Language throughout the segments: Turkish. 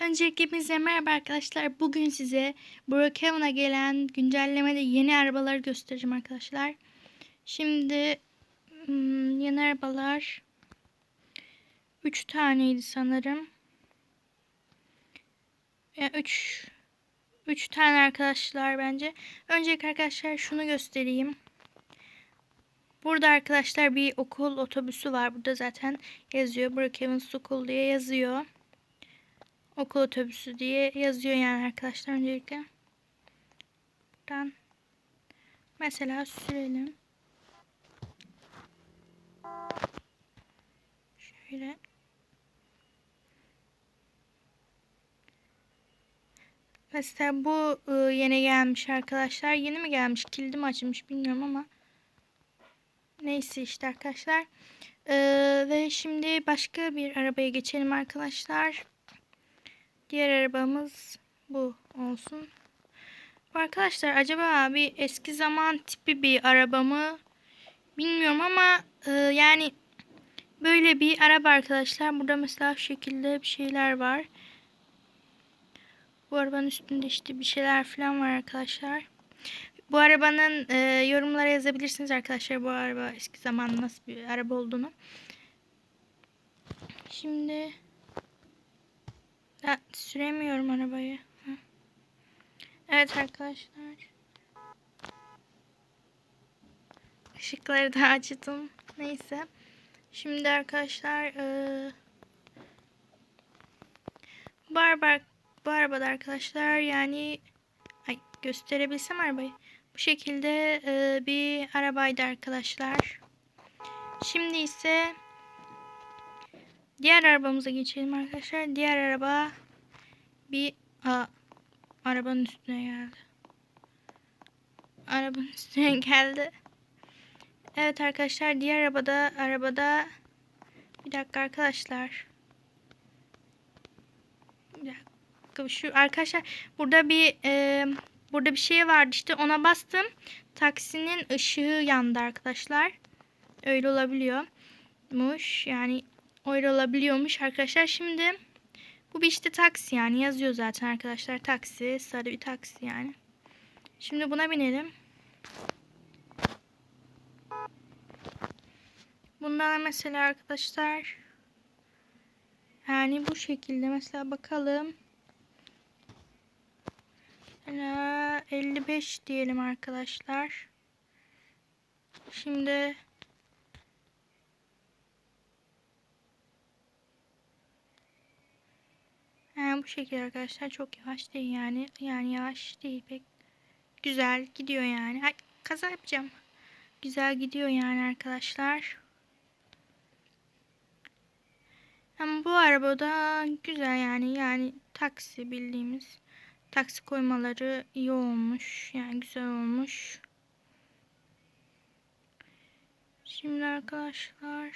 Öncelikle hepinize merhaba arkadaşlar. Bugün size Brookhaven'a gelen güncellemede yeni arabaları göstereceğim arkadaşlar. Şimdi hmm, yeni arabalar 3 taneydi sanırım. Ya 3 3 tane arkadaşlar bence. Öncelikle arkadaşlar şunu göstereyim. Burada arkadaşlar bir okul otobüsü var. Burada zaten yazıyor. Brookhaven School diye yazıyor okul otobüsü diye yazıyor yani arkadaşlar öncelikle. Buradan mesela sürelim. Şöyle. Mesela bu ıı, yeni gelmiş arkadaşlar. Yeni mi gelmiş? Kilidi mi açılmış bilmiyorum ama. Neyse işte arkadaşlar. Ee, ve şimdi başka bir arabaya geçelim arkadaşlar. Diğer arabamız bu olsun. Arkadaşlar acaba bir eski zaman tipi bir araba mı? Bilmiyorum ama e, yani böyle bir araba arkadaşlar. Burada mesela şu şekilde bir şeyler var. Bu arabanın üstünde işte bir şeyler falan var arkadaşlar. Bu arabanın e, yorumlara yazabilirsiniz arkadaşlar. Bu araba eski zaman nasıl bir araba olduğunu. Şimdi ya, süremiyorum arabayı. Evet arkadaşlar. Işıkları da açtım. Neyse. Şimdi arkadaşlar ee, bu arabada arkadaşlar yani ay gösterebilsem arabayı. Bu şekilde ee, bir arabaydı arkadaşlar. Şimdi ise Diğer arabamıza geçelim arkadaşlar. Diğer araba bir a, arabanın üstüne geldi. Arabanın üstüne geldi. Evet arkadaşlar diğer arabada arabada bir dakika arkadaşlar. Bir dakika şu arkadaşlar burada bir e, burada bir şey vardı işte ona bastım. Taksinin ışığı yandı arkadaşlar. Öyle olabiliyormuş. Yani öyle olabiliyormuş arkadaşlar. Şimdi bu bir işte taksi yani yazıyor zaten arkadaşlar. Taksi, sarı bir taksi yani. Şimdi buna binelim. Bundan mesela arkadaşlar yani bu şekilde mesela bakalım. Mesela 55 diyelim arkadaşlar. Şimdi Bu şekilde arkadaşlar çok yavaş değil yani. Yani yavaş değil pek. Güzel gidiyor yani. Ay, kaza yapacağım. Güzel gidiyor yani arkadaşlar. Ama bu arabada güzel yani. Yani taksi bildiğimiz taksi koymaları iyi olmuş. Yani güzel olmuş. Şimdi arkadaşlar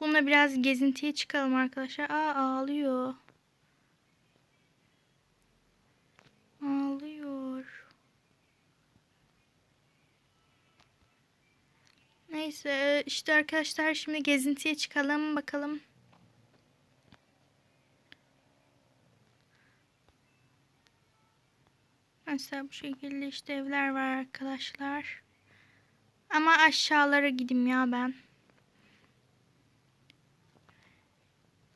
Bununla biraz gezintiye çıkalım arkadaşlar. Aa. Ağlıyor. Neyse işte arkadaşlar şimdi gezintiye çıkalım bakalım. Mesela bu şekilde işte evler var arkadaşlar. Ama aşağılara gideyim ya ben.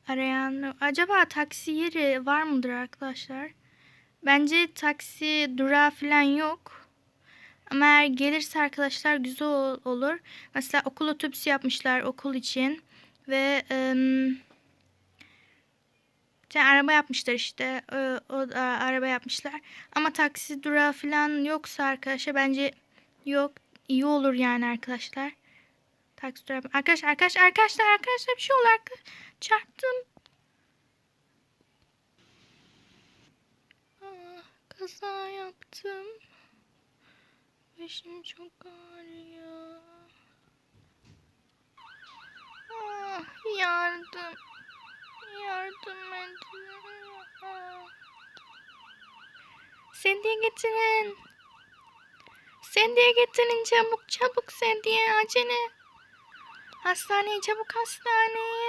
arayan acaba taksi yeri var mıdır arkadaşlar? Bence taksi durağı falan yok. Ama eğer gelirse arkadaşlar güzel olur. Mesela okul otobüsü yapmışlar okul için. Ve tane araba yapmışlar işte. O, o a, araba yapmışlar. Ama taksi durağı falan yoksa arkadaşlar bence yok. iyi olur yani arkadaşlar. Taksi durağı. Arkadaşlar arkadaşlar arkadaşlar arkadaşlar bir şey arkadaşlar. Çarptım. Kaza yaptım. Başım çok ağrıyor. Ah, yardım. Yardım edin. Ah. Sendiye getirin. Sendiye getirin çabuk çabuk sendiye acele. Hastaneye çabuk hastaneye.